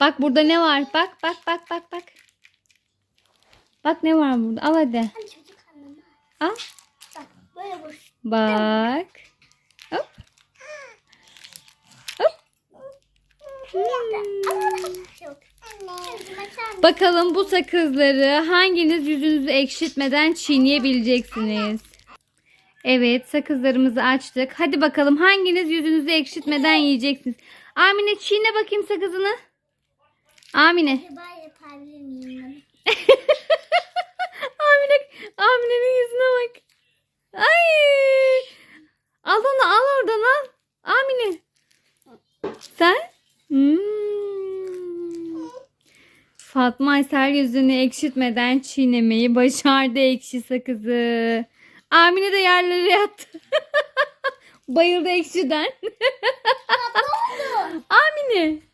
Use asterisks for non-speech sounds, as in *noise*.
Bak burada ne var? Bak bak bak bak bak. Bak ne var burada. Al hadi. Al. Bak böyle boş. Bak. Hop. Hop. Bakalım bu sakızları hanginiz yüzünüzü ekşitmeden çiğneyebileceksiniz. Evet sakızlarımızı açtık. Hadi bakalım hanginiz yüzünüzü ekşitmeden yiyeceksiniz. Amine çiğne bakayım sakızını. Amine. Acaba yapabilir miyim? *laughs* Amine, Amine'nin yüzüne bak. Ay. Al onu al oradan al. Amine. Sen? Hmm. Fatma Aysel yüzünü ekşitmeden çiğnemeyi başardı ekşi sakızı. Amine de yerlere yattı. *laughs* Bayıldı ekşiden. *laughs* Amine.